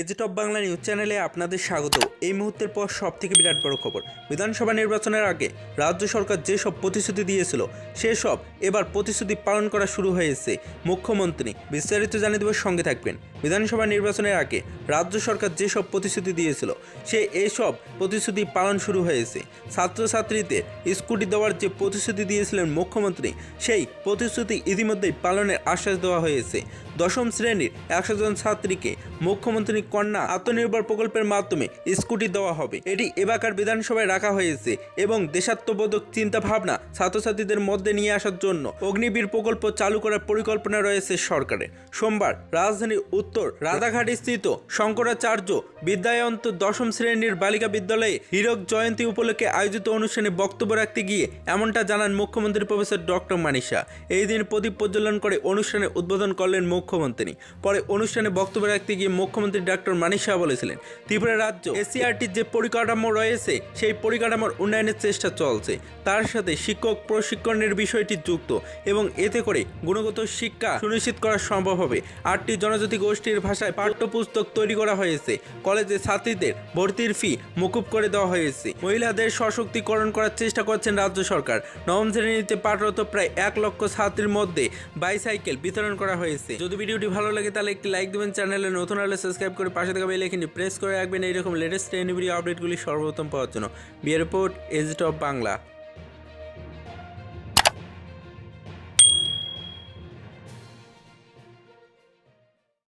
এজেট of Bangla news চ্যানেলে আপনাদের স্বাগত। এই মুহূর্তের পর সব থেকে বিরাট বড় খবর। বিধানসভা নির্বাচনের আগে রাজ্য সরকার যেসব প্রতিশ্রুতি দিয়েছিল, সেসব এবার প্রতিশ্রুতি পালন করা শুরু হয়েছে। মুখ্যমন্ত্রী বিস্তারিত জানিয়ে দেবার সঙ্গে থাকবেন। বিধানসভা নির্বাচনের আগে রাজ্য সরকার যেসব প্রতিশ্রুতি দিয়েছিল, সে এইসব প্রতিশ্রুতি পালন শুরু হয়েছে। ছাত্রছাত্রীদের স্কুটি দেওয়ার যে প্রতিশ্রুতি দিয়েছিলেন মুখ্যমন্ত্রী, সেই প্রতিশ্রুতি ইতিমধ্যেই পালনের আশ্বাস দেওয়া হয়েছে। দশম শ্রেণির একশো জন ছাত্রীকে মুখ্যমন্ত্রী কন্যা আত্মনির্ভর প্রকল্পের মাধ্যমে স্কুটি দেওয়া হবে। এটি এবাকার বিধানসভায় রাখা হয়েছে এবং দেশাত্মবোধক চিন্তাভাবনা ছাত্রছাত্রীদের মধ্যে নিয়ে আসার জন্য অগ্নিবীর প্রকল্প চালু করার পরিকল্পনা রয়েছে সরকারের। সোমবার রাজধানীর উত্তর রাধাঘাট স্থিত শঙ্করাচার্য বিদ্যায়ন্ত দশম শ্রেণির বালিকা বিদ্যালয়ে হীরক জয়ন্তী উপলক্ষে আয়োজিত অনুষ্ঠানে বক্তব্য রাখতে গিয়ে এমনটা জানান মুখ্যমন্ত্রী প্রফেসর ডক্টর মানিসা। এই দিন প্রদীপ প্রজ্বলন করে অনুষ্ঠানে উদ্বোধন করলেন মুখ্যমন্ত্রী। পরে অনুষ্ঠানে বক্তব্য রাখতে গিয়ে মুখ্যমন্ত্রী ডক্টর মানিসা বলেছিলেন, ত্রিপুরা রাজ্য এসিআরটির যে পরিকাঠামো রয়েছে, সেই পরিকাঠামোর উন্নয়নের চেষ্টা চলছে। তার সাথে শিক্ষক প্রশিক্ষণের বিষয়টি যুক্ত এবং এতে করে গুণগত শিক্ষা সুনিশ্চিত করা সম্ভব হবে। আটটি জনজাতি গোষ্ঠীর ভাষায় পাঠ্যপুস্তক তৈরি করা হয়েছে। কলেজে ছাত্রীদের ভর্তির ফি মুকুব করে দেওয়া হয়েছে। মহিলাদের সশক্তিকরণ করার চেষ্টা করছেন রাজ্য সরকার। নবম শ্রেণীতে পাঠরত প্রায় এক লক্ষ ছাত্রীর মধ্যে বাইসাইকেল বিতরণ করা হয়েছে। যদি ভিডিওটি ভালো লাগে, তাহলে একটি লাইক দেবেন। চ্যানেলে নতুন হলে সাবস্ক্রাইব করে পাশে থাকা বেল আইকনটি প্রেস করে রাখবেন এইরকম লেটেস্ট ট্রেন ভিডিও আপডেটগুলি সর্বপ্রথম পাওয়ার জন্য। বিয়ারপোর্ট রিপোর্ট এজিট অফ বাংলা